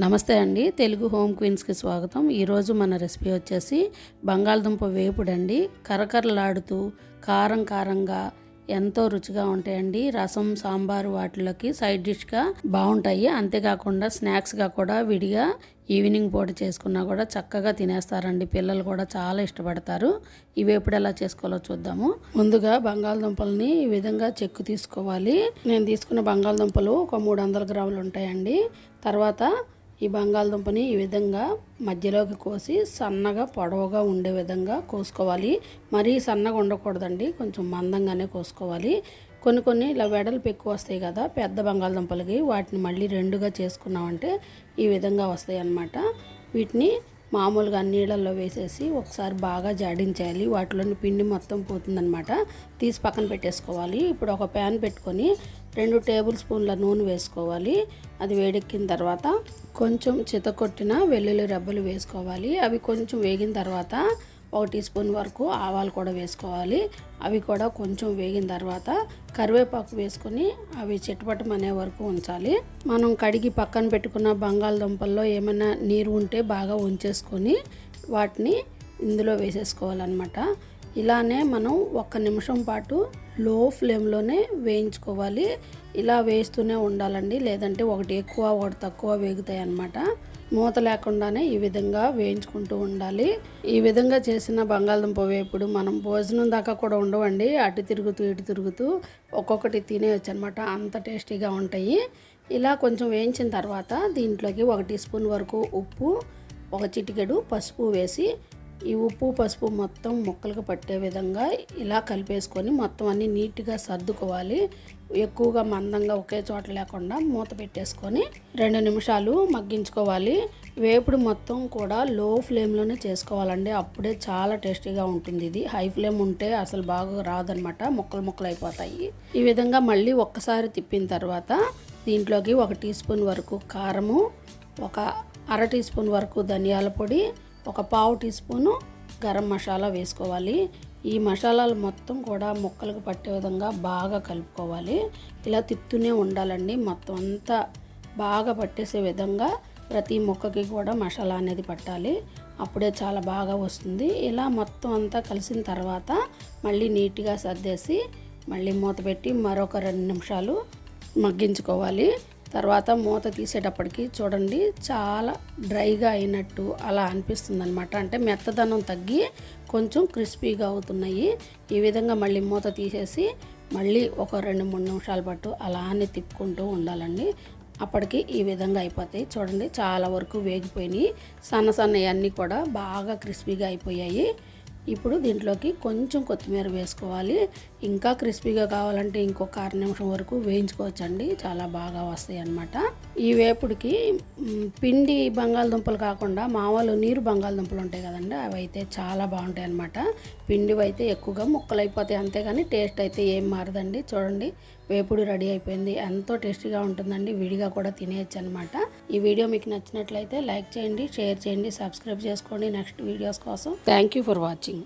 నమస్తే అండి. తెలుగు హోమ్ క్వీన్స్కి స్వాగతం. ఈరోజు మన రెసిపీ వచ్చేసి బంగాళదుంప వేపుడు అండి కరకరలాడుతూ కారం కారంగా ఎంతో రుచిగా ఉంటాయండి. రసం సాంబారు వాటిలోకి సైడ్ డిష్గా బాగుంటాయి. అంతేకాకుండా స్నాక్స్గా కూడా విడిగా ఈవినింగ్ పూట చేసుకున్నా కూడా చక్కగా తినేస్తారండి. పిల్లలు కూడా చాలా ఇష్టపడతారు. ఇవి ఎప్పుడు ఎలా చేసుకోవాలో చూద్దాము. ముందుగా బంగాళదుంపల్ని ఈ విధంగా చెక్కు తీసుకోవాలి. నేను తీసుకున్న బంగాళదుంపలు ఒక మూడు వందల గ్రాములు ఉంటాయండి. తర్వాత ఈ బంగాళదుంపని ఈ విధంగా మధ్యలోకి కోసి సన్నగా పొడవుగా ఉండే విధంగా కోసుకోవాలి. మరీ సన్నగా ఉండకూడదండి. కొంచెం మందంగానే కోసుకోవాలి. కొన్ని కొన్ని ఇలా వెడల్పు ఎక్కువ వస్తాయి కదా పెద్ద బంగాళదుంపలకి వాటిని మళ్ళీ రెండుగా చేసుకున్నామంటే ఈ విధంగా వస్తాయి అన్నమాట. వీటిని మామూలుగా నీళ్ళల్లో వేసేసి ఒకసారి బాగా జాడించాలి వాటిలోని పిండి మొత్తం పోతుందనమాట తీసి పక్కన పెట్టేసుకోవాలి. ఇప్పుడు ఒక ప్యాన్ పెట్టుకొని రెండు టేబుల్ స్పూన్ల నూనె వేసుకోవాలి. అది వేడెక్కిన తర్వాత కొంచెం చితకొట్టిన వెల్లుల్లి రెబ్బలు వేసుకోవాలి. అవి కొంచెం వేగిన తర్వాత ఒక టీ స్పూన్ వరకు ఆవాలు కూడా వేసుకోవాలి. అవి కూడా కొంచెం వేగిన తర్వాత కరివేపాకు వేసుకొని అవి చిట్టపట్టమనే వరకు ఉంచాలి. మనం కడిగి పక్కన పెట్టుకున్న బంగాళదుంపల్లో ఏమైనా నీరు ఉంటే బాగా ఉంచేసుకొని వాటిని ఇందులో వేసేసుకోవాలన్నమాట. ఇలానే మనం ఒక్క నిమిషం పాటు లో ఫ్లేమ్లోనే వేయించుకోవాలి. ఇలా వేస్తూనే ఉండాలండి. లేదంటే ఒకటి ఎక్కువ ఒకటి తక్కువ వేగుతాయి అన్నమాట. మూత లేకుండానే ఈ విధంగా వేయించుకుంటూ ఉండాలి. ఈ విధంగా చేసిన బంగాళదుంప వేపుడు మనం భోజనం దాకా కూడా ఉండవండి. అటు తిరుగుతూ ఇటు తిరుగుతూ ఒక్కొక్కటి తినేయచ్చు అనమాట అంత టేస్టీగా ఉంటాయి. ఇలా కొంచెం వేయించిన తర్వాత దీంట్లోకి ఒక టీ స్పూన్ వరకు ఉప్పు ఒక చిటికెడు పసుపు వేసి ఈ ఉప్పు పసుపు మొత్తం ముక్కలకు పట్టే విధంగా ఇలా కలిపేసుకొని మొత్తం అన్నీ నీట్గా సర్దుకోవాలి. ఎక్కువగా మందంగా ఒకే చోట లేకుండా మూత పెట్టేసుకొని రెండు నిమిషాలు మగ్గించుకోవాలి. వేపుడు మొత్తం కూడా లో ఫ్లేమ్లోనే చేసుకోవాలండి. అప్పుడే చాలా టేస్టీగా ఉంటుంది ఇది. హై ఫ్లేమ్ ఉంటే అసలు బాగా రాదనమాట. ముక్కలు ముక్కలు అయిపోతాయి. ఈ విధంగా మళ్ళీ ఒక్కసారి తిప్పిన తర్వాత దీంట్లోకి ఒక టీ స్పూన్ వరకు కారము ఒక అర టీ స్పూన్ వరకు ధనియాల పొడి ఒక పావు టీ స్పూను గరం మసాలా వేసుకోవాలి. ఈ మసాలాలు మొత్తం కూడా ముక్కలకు పట్టే విధంగా బాగా కలుపుకోవాలి. ఇలా తిప్పుతూనే ఉండాలండి. మొత్తం అంతా బాగా పట్టేసే విధంగా ప్రతి ముక్కకి కూడా మసాలా అనేది పట్టాలి. అప్పుడే చాలా బాగా వస్తుంది. ఇలా మొత్తం అంతా కలిసిన తర్వాత మళ్ళీ నీట్గా సర్దేసి మళ్ళీ మూత పెట్టి మరొక రెండు నిమిషాలు మగ్గించుకోవాలి. తర్వాత మూత తీసేటప్పటికి చూడండి చాలా డ్రైగా అయినట్టు అలా అనిపిస్తుంది అనమాట అంటే మెత్తదనం తగ్గి కొంచెం క్రిస్పీగా అవుతున్నాయి. ఈ విధంగా మళ్ళీ మూత తీసేసి మళ్ళీ ఒక రెండు మూడు నిమిషాల పాటు అలానే తిప్పుకుంటూ ఉండాలండి. అప్పటికి ఈ విధంగా అయిపోతాయి. చూడండి చాలా వరకు వేగిపోయినాయి. సన్న సన్నవన్నీ కూడా బాగా క్రిస్పీగా అయిపోయాయి. ఇప్పుడు దీంట్లోకి కొంచెం కొత్తిమీర వేసుకోవాలి. ఇంకా క్రిస్పీగా కావాలంటే ఇంకొక అర నిమిషం వరకు వేయించుకోవచ్చండి. చాలా బాగా వస్తాయి అన్నమాట. ఈ వేపుడికి పిండి బంగాళదుంపలు కాకుండా మామూలు నీరు బంగాళదుంపలు ఉంటాయి కదండి అవి అయితే చాలా బాగుంటాయి అన్నమాట. పిండివి అయితే ఎక్కువగా ముక్కలు అయిపోతాయి అంతేగాని టేస్ట్ అయితే ఏం మారదండి. చూడండి వేపుడు రెడీ అయిపోయింది. ఎంతో టేస్టీగా ఉంటుందండి. విడిగా కూడా తినేయచ్చు అనమాట ఈ వీడియో మీకు నచ్చినట్లయితే లైక్ చేయండి షేర్ చేయండి సబ్స్క్రైబ్ చేసుకోండి. నెక్స్ట్ వీడియోస్ కోసం థ్యాంక్ యూ ఫర్ వాచింగ్.